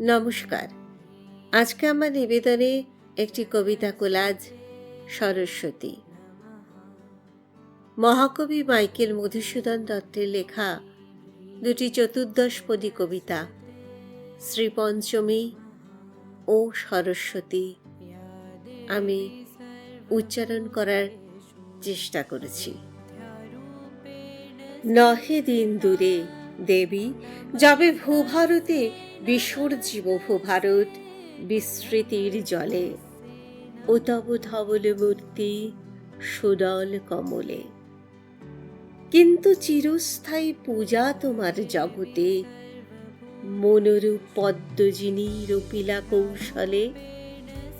নমস্কার। আজকে আমার নিবেদনে একটি কবিতা কোলাজ, সরস্বতী। মহাকবি মাইকেল মধুসূদন দত্তের লেখা দুটি চতুর্দশপদী কবিতা, শ্রীপঞ্চমী ও সরস্বতী। আমি উচ্চারণ করার চেষ্টা করেছি। নহে দিন দূরে দেবী, যাবে ভূভারতে বিসর্জীব ভারত বিস্মৃতির জলে। ও ধবল মূর্তি সুদল কমলে। কিন্তু চিরস্থায়ী পূজা তোমার জগতে। মনোরূপ পদ্মজিনী রপিলা কৌশলে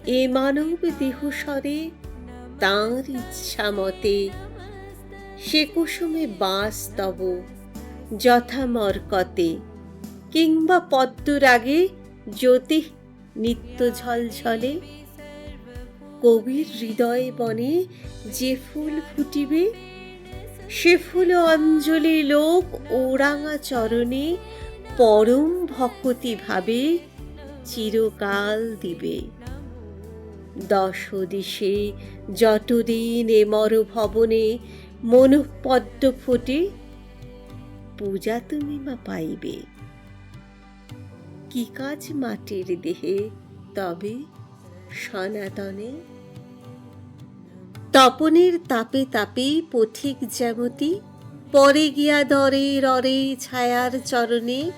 এ মানব দেহস্বরে তাঁর ইচ্ছা মতে। সে কুসুমে বাঁশ তব যথা মরকতে কিংবা পদ্মরাগে জ্যোতি নিত্য ঝলঝলে। কবির হৃদয় বনে যে ফুল ফুটিবে, সে ফুল অঞ্জলি লোক ওরাঙা চরণে পরম ভকতি ভাবে চিরকাল দিবে। দশ দিশে যতদিন এ মর ভবনে মনোপদ্ম ফোটে, পূজা তুমি মা পাইবে। কি কাজ মাটির দেহে? তবে সনাতনে তপনের তাপে তাপে পথিক যেমতি পরে গিয়া দরে ররে ছায়ার চরণে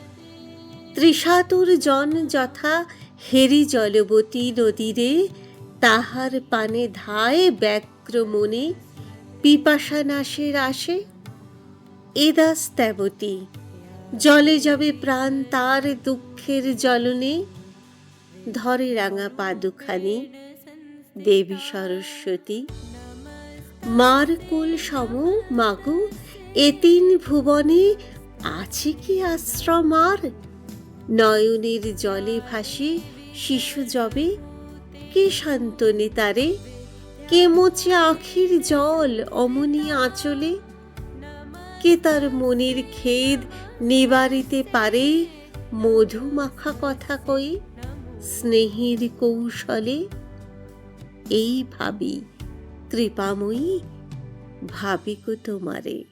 ত্রিশাতুর জন যথা হেরি জলবতী নদীরে তাহার পানে ধায় ব্যগ্র মনে পিপাসা নাশের আসে এদাস তেবতী জলে যাবে প্রাণ তার দুঃখের জলনে। ধরে রাঙা পাদুখানি দেবী সরস্বতী। মার কোল সম মাগো, এ তিন ভুবনে আছে কি আশ্রম আর? নয়নের জলে ভাসে শিশু জবে, কে শান্তনে তারে? কে মোচে আখির জল অমনি আঁচলে? কে তার মনের খেদ নিবারিতে পারে? মধু মাখা কথা কই স্নেহের কৌশলে? এই ভাবি, কৃপাময়ী ভাবি গো তোমারে।